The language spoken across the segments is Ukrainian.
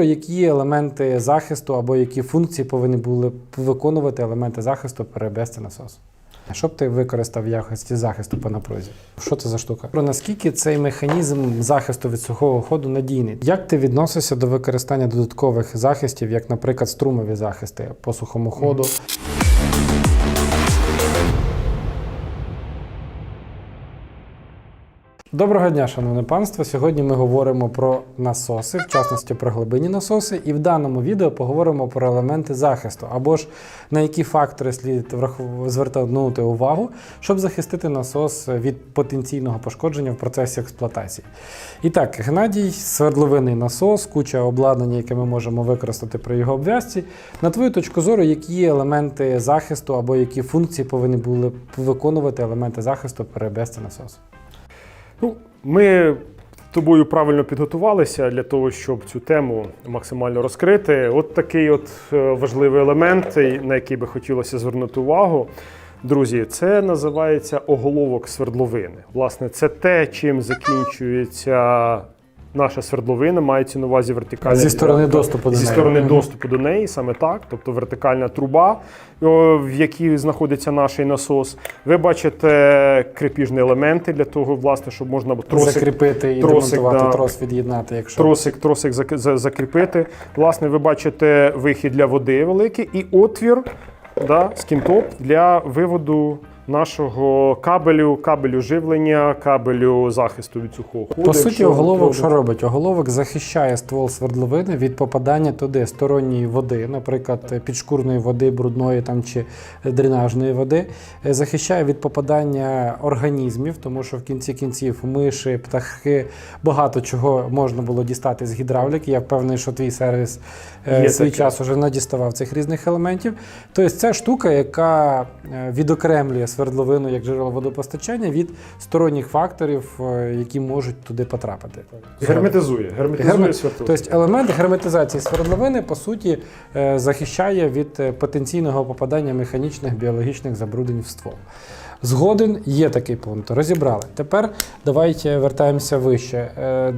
Які елементи захисту або які функції повинні були виконувати елементи захисту перебести насос? Що б ти використав в якості захисту по напрузі? Що це за штука? Про наскільки цей механізм захисту від сухого ходу надійний? Як ти відносишся до використання додаткових захистів, як, наприклад, струмові захисти по сухому ходу? Доброго дня, шановне панство. Сьогодні ми говоримо про насоси, в частності про глибинні насоси, і в даному відео поговоримо про елементи захисту, або ж на які фактори слід звернути увагу, щоб захистити насос від потенційного пошкодження в процесі експлуатації. І так, Геннадій, свердловинний насос, куча обладнання, яке ми можемо використати при його обв'язці. На твою точку зору, які елементи захисту або які функції повинні були виконувати елементи захисту при обв'язці насосу? Ну, ми тобою правильно підготувалися для того, щоб цю тему максимально розкрити. От такий от е, важливий елемент, на який би хотілося звернути увагу. Друзі, це називається оголовок свердловини. Власне, це те, чим закінчується наша свердловина, мається на увазі вертикальна Зі сторони доступу до зі неї. сторони доступу до неї, саме так, тобто вертикальна труба, в якій знаходиться наш насос. Ви бачите крепіжні елементи для того, власне, щоб можна тросик, закріпити і тросик, демонтувати да. трос, від'єднати, якщо тросик, тросик закріпити. Власне, ви бачите вихід для води великий і отвір да, скінтоп для виводу нашого кабелю, кабелю живлення, кабелю захисту від сухого ходу. по суті, оголовок що робить? Оголовок захищає ствол свердловини від попадання туди сторонньої води, наприклад, підшкурної води, брудної там чи дренажної води. Е, Захищає від попадання організмів, тому що в кінці кінців миші, птахи, багато чого можна було дістати з гідравліки. Я впевнений, що твій сервіс е, Є свій таке. час уже надіставав цих різних елементів. Тобто це штука, яка е, відокремлює свердловину як джерело водопостачання від сторонніх факторів, е, які можуть туди потрапити. Герметизує. Герметизує Герме- світло. Тобто елемент герметизації свердловини по суті е, захищає від е, потенційного попадання механічних біологічних забруднень в ствол. Згоден є такий пункт. Розібрали. Тепер давайте вертаємося вище. Е,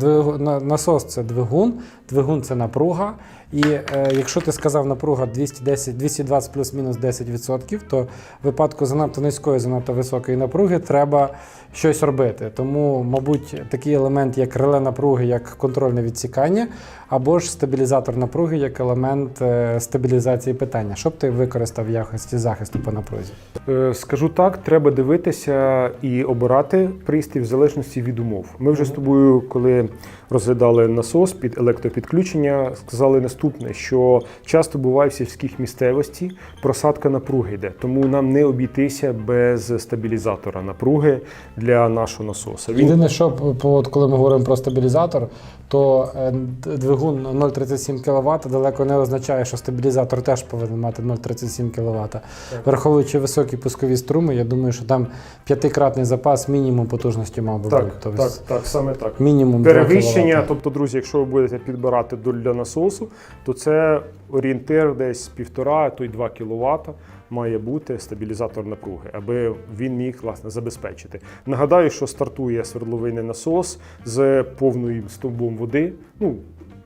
Насос це двигун, двигун це напруга. І е, якщо ти сказав напруга 210, 220 плюс-мінус 10%, то в випадку занадто низької, занадто високої напруги треба щось робити. Тому, мабуть, такий елемент, як реле напруги, як контрольне відсікання, або ж стабілізатор напруги, як елемент е, стабілізації питання. Що б ти використав в якості захисту по напрузі? Е, Скажу так, треба дивитися і обирати пристрій в залежності від умов. Ми вже з тобою, коли розглядали насос під електропідключення, сказали наступне: що часто буває в сільських місцевості просадка напруги йде, тому нам не обійтися без стабілізатора напруги для нашого насоса. Він Єдине, що от коли ми говоримо про стабілізатор, то е, двигун 0,37 кВт далеко не означає, що стабілізатор теж повинен мати 0,37 кВт. Враховуючи високі пускові струми, я думаю, що там п'ятикратний запас мінімум потужності мав би бути. так, Тобто так, так, саме так. Мінімум 2 Перевищення, кВт. тобто, друзі, якщо ви будете підбирати до- для насосу, то це орієнтир десь 1,5, то й 2 кВт має бути стабілізатор напруги, аби він міг власне забезпечити. Нагадаю, що стартує свердловинний насос з повним стовбом води. Ну,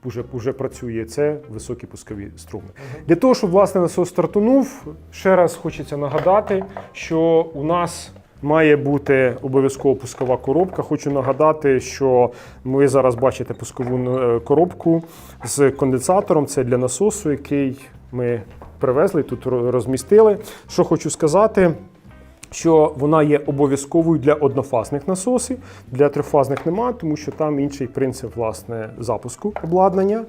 Уже, уже працює це високі пускові струми. Для того, щоб власне насос стартунув, ще раз хочеться нагадати, що у нас має бути обов'язково пускова коробка. Хочу нагадати, що ви зараз бачите пускову е, коробку з конденсатором. Це для насосу, який ми привезли, тут розмістили. Що хочу сказати. Що вона є обов'язковою для однофазних насосів, для трьохфазних немає, тому що там інший принцип власне запуску обладнання.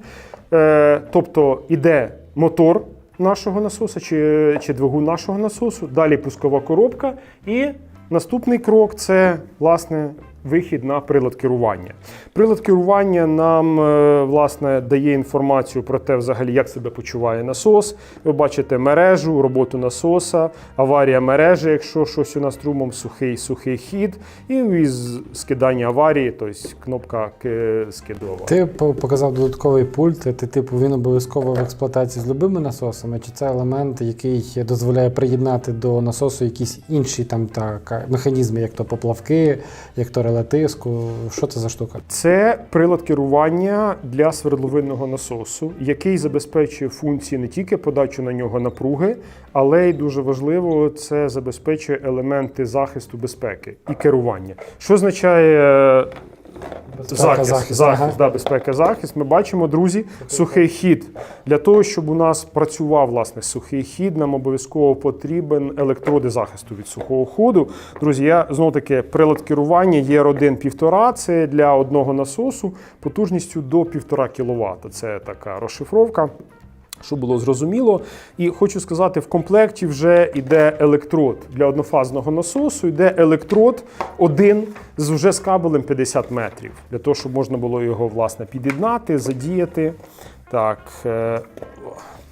Е, тобто іде мотор нашого насоса чи, чи двигун нашого насосу, далі пускова коробка, і наступний крок це власне вихід на прилад керування. Прилад керування нам е, власне дає інформацію про те, взагалі, як себе почуває насос. Ви бачите мережу, роботу насоса, аварія мережі, якщо щось у нас струмом, сухий сухий хід, і із скидання аварії, тобто кнопка скидова. Ти показав додатковий пульт. Ти типу він обов'язково в експлуатації з любими насосами, чи це елемент, який дозволяє приєднати до насосу якісь інші там так механізми, як то поплавки, як то реле тиску. Що це за штука? Це прилад керування для свердловинного насосу, який забезпечує функції не тільки подачу на нього напруги, але й дуже важливо, це забезпечує елементи захисту безпеки і керування. Що означає е, захист, захист, захист, ага. да, безпека, захист. Ми бачимо, друзі, сухий хід. Для того, щоб у нас працював власне сухий хід, нам обов'язково потрібен електроди захисту від сухого ходу. Друзі, я знову таки прилад керування є 1 1,5. Це для одного насосу потужністю до 1,5 кВт. Це така розшифровка. Щоб було зрозуміло, і хочу сказати, в комплекті вже йде електрод для однофазного насосу. Йде електрод один з вже з кабелем 50 метрів, для того, щоб можна було його власне під'єднати, задіяти. Так, е,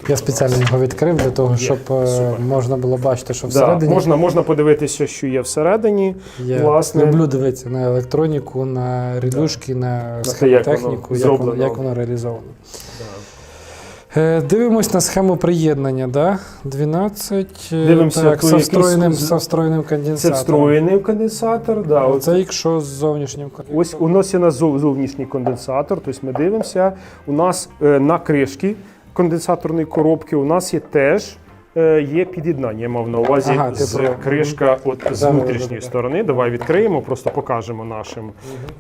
Я спеціально його відкрив для того, щоб е, супер. можна було бачити, що да, всередині можна, можна подивитися, що є всередині. Я власне. люблю дивитися на електроніку, на релюшки, на те, як схемотехніку, воно як як воно реалізовано. Е, Дивимось на схему приєднання, да? 12. е, Дивимося, так, то со встроєним, з- со встроєним Це конденсатором. встроєний конденсатор. Да, от Це якщо з зовнішнім конденсатором. Ось у нас є на зов- зовнішній конденсатор, тобто ми дивимося. У нас е, на кришці конденсаторної коробки у нас є теж е, є під'єднання. Я мав на увазі Ага, з про- кришка от з Да, внутрішньої да. сторони. Давай відкриємо, просто покажемо нашим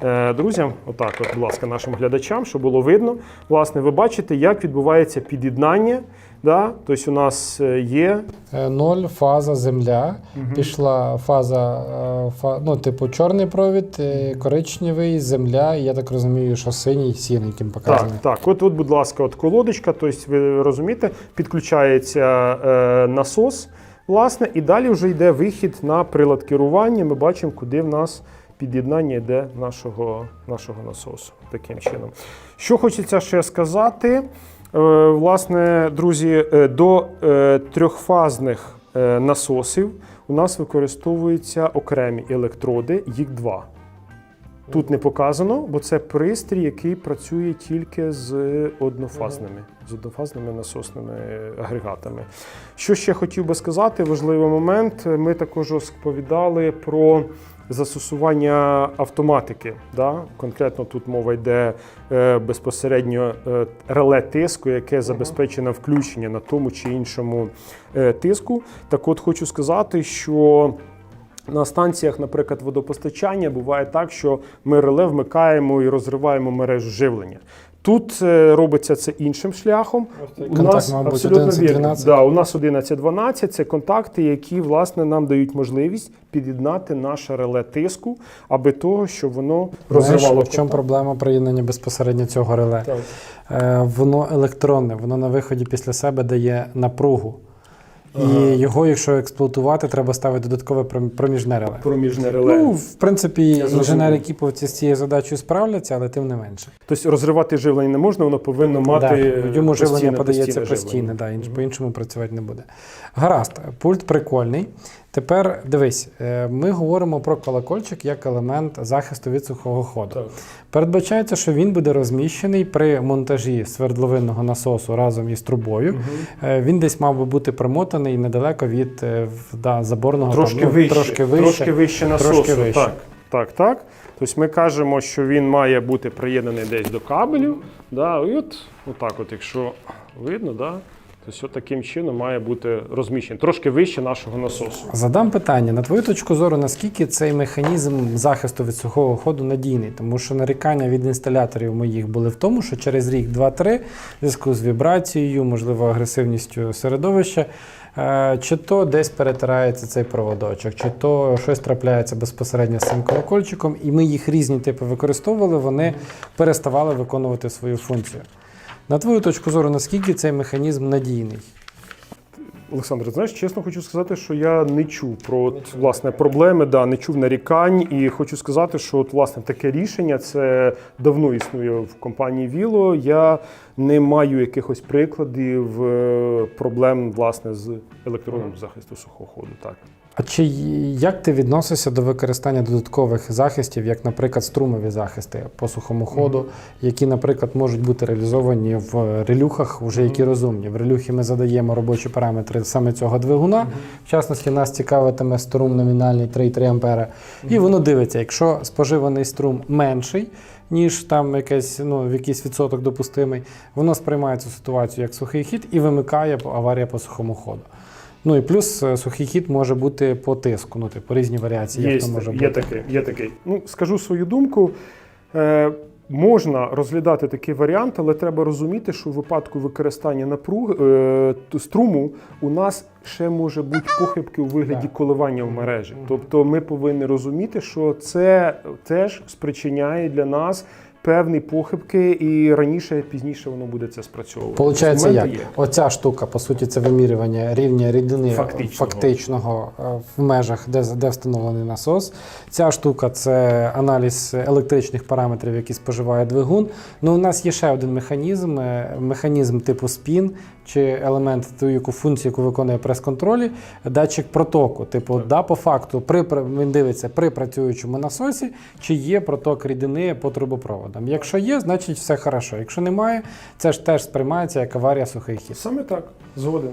е, друзям. Отак, от, будь ласка, нашим глядачам, щоб було видно. Власне, ви бачите, як відбувається під'єднання. Да? Тобто у нас е, є Е, Ноль, фаза земля. Пішла фаза, е, фа, ну, типу, чорний провід, коричневий, земля. І я так розумію, що синій сіненьким Так, показаний. так. От, от, будь ласка, от колодочка, тобто, ви розумієте, підключається е, насос, власне, і далі вже йде вихід на прилад керування. Ми бачимо, куди в нас під'єднання йде нашого, нашого насосу. Таким чином. Що хочеться ще сказати, власне, друзі, е, до е, трьохфазних е, насосів у нас використовуються окремі електроди, їх два. Тут не показано, бо це пристрій, який працює тільки з однофазними, з однофазними насосними агрегатами. Що ще хотів би сказати, важливий момент. Ми також розповідали про застосування автоматики. Да? Конкретно тут мова йде е, безпосередньо е, реле тиску, яке забезпечено включення на тому чи іншому е, тиску. Так от хочу сказати, що на станціях, наприклад, водопостачання буває так, що ми реле вмикаємо і розриваємо мережу живлення. Тут е, робиться це іншим шляхом. У нас мабуть, абсолютно 11-12. вірно. Да, у нас 11-12 – це контакти, які власне нам дають можливість під'єднати наше реле тиску, аби того, щоб воно Знаєш, розривало. в чому проблема приєднання безпосередньо цього реле? Так. Е, воно електронне, воно на виході після себе дає напругу. І Ага. його, якщо експлуатувати, треба ставити додаткове пром- проміжне реле. Проміжне реле. Ну, в принципі, інженери кіповці з цією задачею справляться, але тим не менше. Тобто розривати живлення не можна, воно повинно мати да, йому живлення подається постійне постійне да, інш, по-іншому працювати не буде. Гаразд, пульт прикольний. Тепер дивись, е, ми говоримо про колокольчик як елемент захисту від сухого ходу. Так. Передбачається, що він буде розміщений при монтажі свердловинного насосу разом із трубою. Е, Він десь мав би бути примотаний недалеко від е, да, заборного Трошки, там, ну, вище, трошки вище. трошки вище насосу. трошки вище. Так, так, так. Тобто ми кажемо, що він має бути приєднаний десь до кабелю. Да, і от, отак, от, якщо видно, да, тобто таким чином має бути розміщений. Трошки вище нашого насосу. Задам питання на твою точку зору, наскільки цей механізм захисту від сухого ходу надійний? Тому що нарікання від інсталяторів моїх були в тому, що через рік, два-три, в зв'язку з вібрацією, можливо, агресивністю середовища, е, чи то десь перетирається цей проводочок, чи то щось трапляється безпосередньо з цим колокольчиком, і ми їх різні типи використовували, вони переставали виконувати свою функцію. На твою точку зору, наскільки цей механізм надійний? Олександр, знаєш, чесно хочу сказати, що я не чув про от, власне проблеми, да, не чув нарікань, і хочу сказати, що от, власне таке рішення це давно існує в компанії Віло. Я не маю якихось прикладів е, проблем власне з електронним захисту сухого ходу. Так. А чи як ти відносишся до використання додаткових захистів, як, наприклад, струмові захисти по сухому ходу, які, наприклад, можуть бути реалізовані в релюхах, вже які розумні? В релюхі ми задаємо робочі параметри саме цього двигуна. В частності нас цікавитиме струм номінальний 3,3 ампера. І воно дивиться, якщо споживаний струм менший, ніж там якесь, ну, в якийсь відсоток допустимий, воно сприймає цю ситуацію як сухий хід і вимикає аварія по сухому ходу. Ну і плюс е, сухий хід може бути по тиску, ну типу різні варіації, Є, як то може є бути. такий, є такий. Ну, скажу свою думку. Е, можна розглядати такий варіант, але треба розуміти, що в випадку використання напруги е, струму у нас ще може бути похибки у вигляді коливання в мережі. Тобто ми повинні розуміти, що це теж спричиняє для нас. Певні похибки, і раніше, пізніше воно буде це спрацьовувати. Получається, як є. оця штука, по суті, це вимірювання рівня рідини Фактичного. фактичного е, в межах, де, де встановлений насос. Ця штука це аналіз електричних параметрів, які споживає двигун. Ну, у нас є ще один механізм, е, механізм типу спін чи елемент ту, яку функцію, яку виконує прес-контролі, датчик протоку. Типу, да, по факту, при він дивиться при працюючому насосі, чи є проток рідини по трубопроводам. Якщо є, значить все хорошо. Якщо немає, це ж теж сприймається як аварія сухий хід. Саме так, згоден.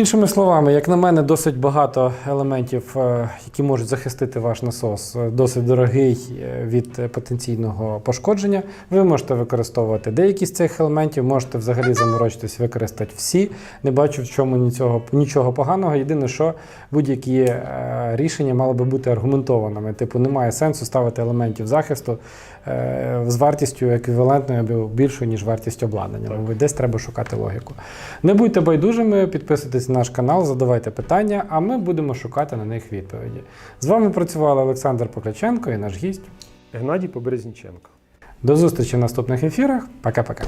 Іншими словами, як на мене, досить багато елементів, е, які можуть захистити ваш насос, е, досить дорогий е, від потенційного пошкодження. Ви можете використовувати деякі з цих елементів, можете взагалі заморочитись, використати всі. Не бачу в чому нічого, нічого поганого. Єдине, що будь-які рішення мали би бути аргументованими. Типу, немає сенсу ставити елементів захисту з вартістю еквівалентною або більшою, ніж вартість обладнання. Так. Ну, Десь треба шукати логіку. Не будьте байдужими, підписуйтесь на наш канал, задавайте питання, а ми будемо шукати на них відповіді. З вами працювали Олександр Покляченко і наш гість. Геннадій Поберезніченко. До зустрічі в наступних ефірах. Пока-пока.